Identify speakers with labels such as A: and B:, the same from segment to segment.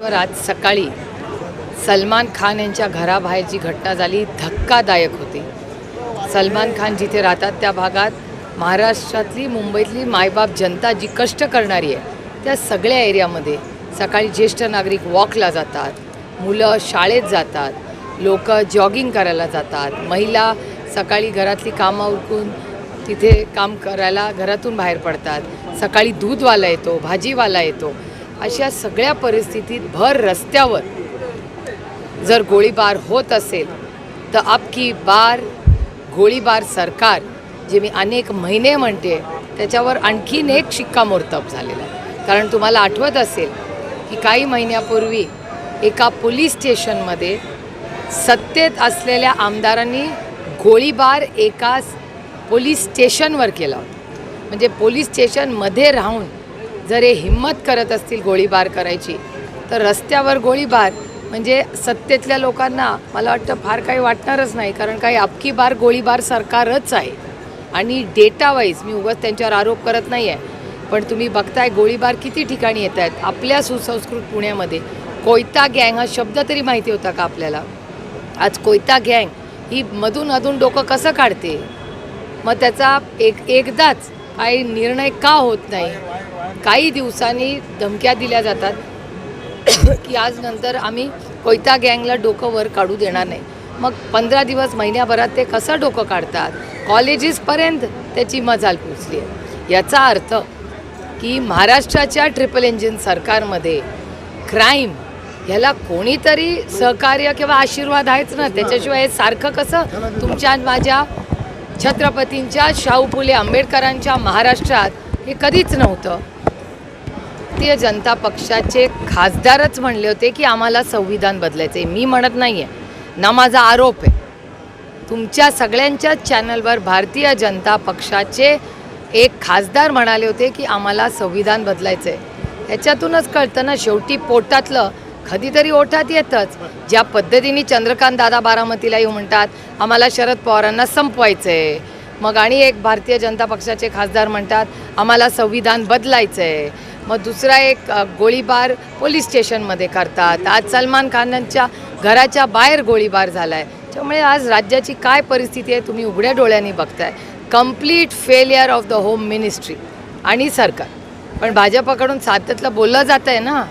A: वर आज सकाळी सलमान खान यांच्या घराबाहेर जी घटना झाली धक्कादायक होती. सलमान खान जिथे राहतात त्या भागात महाराष्ट्रातली मुंबईतली मायबाप जनता जी कष्ट करणारी आहे त्या सगळ्या एरियामध्ये सकाळी ज्येष्ठ नागरिक वॉकला जातात मुलं शाळेत जातात लोक जॉगिंग करायला जातात. महिला सकाळी घरातली कामं उरकून तिथे काम करायला घरातून बाहेर पडतात. सकाळी दूधवाला येतो भाजीवाला येतो. अशा सगळ्या परिस्थितीत भर रस्त्यावर जर गोळीबार होत असेल तर आपकी बार गोळीबार सरकार जे मी अनेक महिने म्हणते त्याच्यावर आणखीन एक शिक्कामोर्तब झालेला आहे. कारण तुम्हाला आठवत असेल की काही महिन्यापूर्वी एका पोलीस स्टेशनमध्ये सत्तेत असलेल्या आमदारांनी गोळीबार एका पोलीस स्टेशनवर केला होता. म्हणजे पोलीस स्टेशनमध्ये राहून जर हे हिंमत करत असतील गोळीबार करायची तर रस्त्यावर गोळीबार म्हणजे सत्तेतल्या लोकांना मला वाटतं फार काही वाटणारच नाही कारण काही अबकी बार गोळीबार सरकारच आहे. आणि डेटा वाईज मी उगाच त्यांच्यावर आरोप करत नाही आहे पण तुम्ही बघताय गोळीबार किती ठिकाणी येत आहेत? आपल्या सुसंस्कृत पुण्यामध्ये कोयता गँग हा शब्द तरी माहिती होता का आपल्याला? आज कोयता गँग ही मधून अधून डोकं कसं काढते? मग त्याचा एक एकदाच काही निर्णय का होत नाही? काही दिवसांनी धमक्या दिल्या जातात की आज नंतर आम्ही कोयता गँगला डोकं वर काढू देणार नाही. मग पंधरा दिवस महिन्याभरात ते कसं डोकं काढतात? कॉलेजेसपर्यंत त्याची मजाल पोचली आहे. याचा अर्थ की महाराष्ट्राच्या ट्रिपल इंजिन सरकारमध्ये क्राईम ह्याला कोणीतरी सहकार्य किंवा आशीर्वाद आहेच ना? त्याच्याशिवाय हे सारखं कसं तुमच्या आणि माझ्या छत्रपतींच्या शाहू फुले आंबेडकरांच्या महाराष्ट्रात हे कधीच नव्हतं. भारतीय जनता पक्षाचे खासदारच म्हणले होते की आम्हाला संविधान बदलायचं आहे मी म्हणत नाही आहे ना माझा आरोप आहे. तुमच्या सगळ्यांच्याच चॅनलवर भारतीय जनता पक्षाचे एक खासदार म्हणाले होते की आम्हाला संविधान बदलायचं आहे ह्याच्यातूनच कळतं ना शेवटी पोटातलं कधीतरी ओठात येतच. ज्या पद्धतीने चंद्रकांत दादा बारामतीला येऊ म्हणतात आम्हाला शरद पवारांना संपवायचं आहे मग आणि एक भारतीय जनता पक्षाचे खासदार म्हणतात आम्हाला संविधान बदलायचं आहे मग दुसरा एक गोळीबार पोलीस स्टेशनमध्ये करतात. आज सलमान खानांच्या घराच्या बाहेर गोळीबार झाला आहे त्यामुळे आज राज्याची काय परिस्थिती आहे तुम्ही उघड्या डोळ्यांनी बघताय. Complete failure of the home ministry आणि सरकार. पण भाजपकडून सातत्यातलं बोललं जात आहे ना.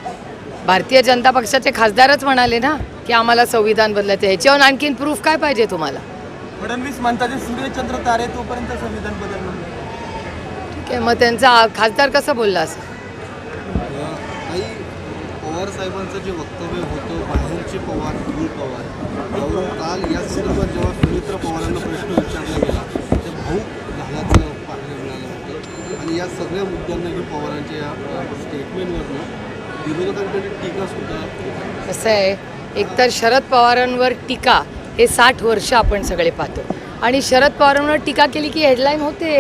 A: भारतीय जनता पक्षाचे खासदारच म्हणाले ना की आम्हाला संविधान बदलायचं ह्याच्यावर आणखीन प्रूफ काय पाहिजे तुम्हाला?
B: फडणवीस म्हणतात सूर्यचंद्र तारे तोपर्यंत संविधान नाही.
A: ठीक आहे मग त्यांचा खासदार कसं बोलला असं?
C: आई पवार साहेबांचं जे वक्तव्य होतं बाहेरचे पवार मूळ पवार त्यावरून काल या संदर्भात जेव्हा सुमित्र पवारांना प्रश्न विचारला गेला ते भाऊक झाल्याचं पाहायला मिळालं होतं. आणि या सगळ्या मुद्द्यांनाही पवारांच्या या स्टेटमेंटवरनं विरोधकांकडे
A: कसं आहे. एकतर शरद पवारांवर टीका हे साठ वर्ष आपण सगळे पाहतो. आणि शरद पवारांवर टीका केली की हेडलाईन होते.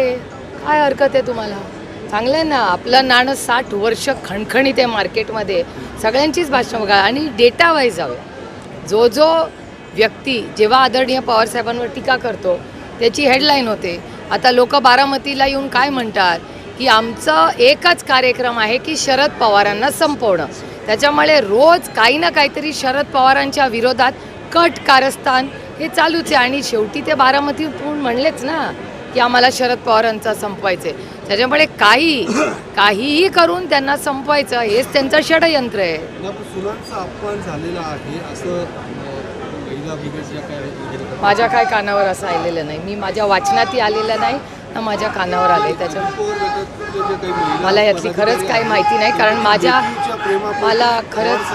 A: काय हरकत आहे तुम्हाला? चांगलं आहे ना? आपलं नाणं साठ वर्ष खणखणीत आहे मार्केटमध्ये. सगळ्यांचीच भाषण बघा. आणि डेटा वाईज जाऊया. जो जो व्यक्ती जेव्हा आदरणीय पवारसाहेबांवर टीका करतो त्याची हेडलाईन होते. आता लोक बारामतीला येऊन काय म्हणतात? की आमचं एकच कार्यक्रम आहे की शरद पवारांना संपवणं. त्याच्यामुळे रोज काही ना काहीतरी शरद पवारांच्या विरोधात कट कारस्थान हे चालूच आहे. आणि शेवटी ते बारामतीतून म्हणलेच ना की आम्हाला शरद पवारांचा संपवायचं आहे त्याच्यामुळे काही काहीही करून त्यांना संपवायचं हेच त्यांचं षडयंत्र आहे.
C: अपमान झालेला असं
A: माझ्या काय कानावर असं आलेलं नाही. मी माझ्या वाचनातही आलेलं नाही. माझ्या कानावर आले त्याच्या मला यातली खरंच काही माहिती नाही कारण माझ्या मला खरंच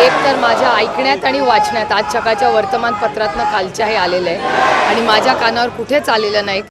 A: एक तर माझ्या ऐकण्यात आणि वाचण्यात आज सकाळच्या वर्तमानपत्रातनं कालच्याही आलेलं आहे. आणि माझ्या कानावर कुठेच आलेलं नाही.